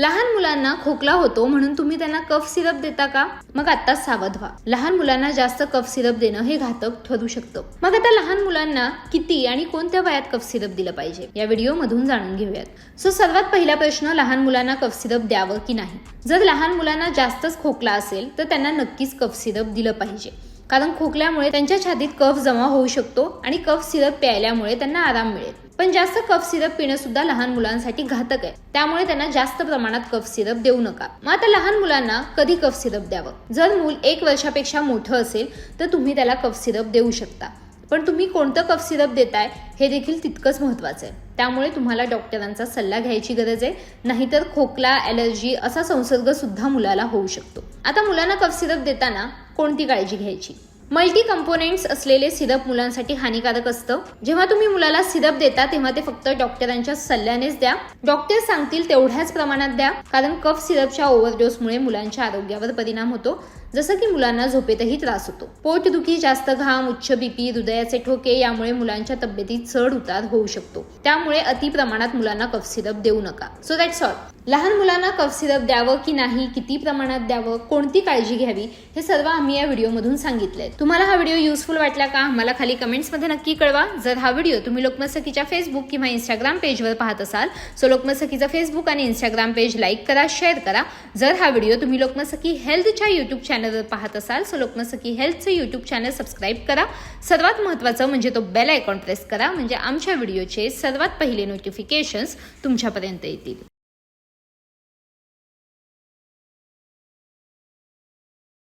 लहान मुलांना खोकला होतो म्हणून तुम्ही त्यांना कफ सिरप देता का? मग आत्ताच सावध व्हा. लहान मुलांना जास्त कफ सिरप देणं हे घातक ठरू शकतं. मग आता लहान मुलांना किती आणि कोणत्या वयात कफ सिरप दिलं पाहिजे? या व्हिडिओ मधून जाणून घेऊयात. सो सर्वात पहिला प्रश्न लहान मुलांना कफ सिरप द्यावं की नाही? जर लहान मुलांना जास्तच खोकला असेल तर त्यांना नक्कीच कफ सिरप दिलं पाहिजे. कारण खोकल्यामुळे त्यांच्या छातीत कफ जमा होऊ शकतो आणि कफ सिरप प्यायल्यामुळे त्यांना आराम मिळेल. पण जास्त कफ सिरप पिणं सुद्धा लहान मुलांसाठी घातक आहे. त्यामुळे त्यांना जास्त प्रमाणात कफ सिरप देऊ नका. मग आता लहान मुलांना कधी कफ सिरप द्यावं? जर मूल एक वर्षापेक्षा मोठं असेल तर तुम्ही त्याला कफ सिरप देऊ शकता. पण तुम्ही कोणतं कफ सिरप देताय हे देखील तितकंच महत्वाचं आहे. त्यामुळे तुम्हाला डॉक्टरांचा सल्ला घ्यायची गरज आहे. नाहीतर खोकला ॲलर्जी असा संसर्ग सुद्धा मुलाला होऊ शकतो. आता मुलांना कफ सिरप देताना कोणती काळजी घ्यायची? मल्टी कंपोनेंट्स असलेले सिरप मुलांसाठी हानिकारक असतं. जेव्हा तुम्ही मुलाला सिरप देता तेव्हा ते फक्त डॉक्टरांच्या सल्ल्यानेच द्या. डॉक्टर सांगतील तेवढ्याच प्रमाणात द्या कारण कफ सिरपच्या ओव्हरडोसमुळे मुलांच्या आरोग्यावर परिणाम होतो. जसं की मुलांना झोपेतही त्रास होतो. पोटदुखी जास्त घाम उच्च बीपी हृदयाचे ठोके यामुळे मुलांच्या तब्येतीत चढ उतार होऊ शकतो. त्यामुळे अति प्रमाणात मुलांना कफ सिरप देऊ नका. सो दॅट्स ऑल लहान मुलांना कफ सिरप द्यावं की नाही किती प्रमाणात द्यावं कोणती काळजी घ्यावी हे सर्व आम्ही या व्हिडिओमधून सांगितलंय. तुम्हाला हा व्हिडिओ युजफुल वाटला का? आम्हाला खाली कमेंट्समध्ये नक्की कळवा. जर हा व्हिडिओ तुम्ही लोकमतसखीच्या फेसबुक किंवा इंस्टाग्राम पेजवर पाहत असाल सो लोकमतसखीचा फेसबुक आणि इंस्टाग्राम पेज लाईक करा शेअर करा. जर हा व्हिडिओ तुम्ही लोकमतसखी हेल्थच्या युट्यूब चॅनल चॅनलवर पाहत असाल सो लोकमसखी हेल्थचं यूट्यूब चॅनल सबस्क्राईब करा. सर्वात महत्त्वाचं म्हणजे तो बेल आयकॉन प्रेस करा म्हणजे आमच्या व्हिडिओचे सर्वात पहिले नोटिफिकेशन्स तुमच्यापर्यंत येतील.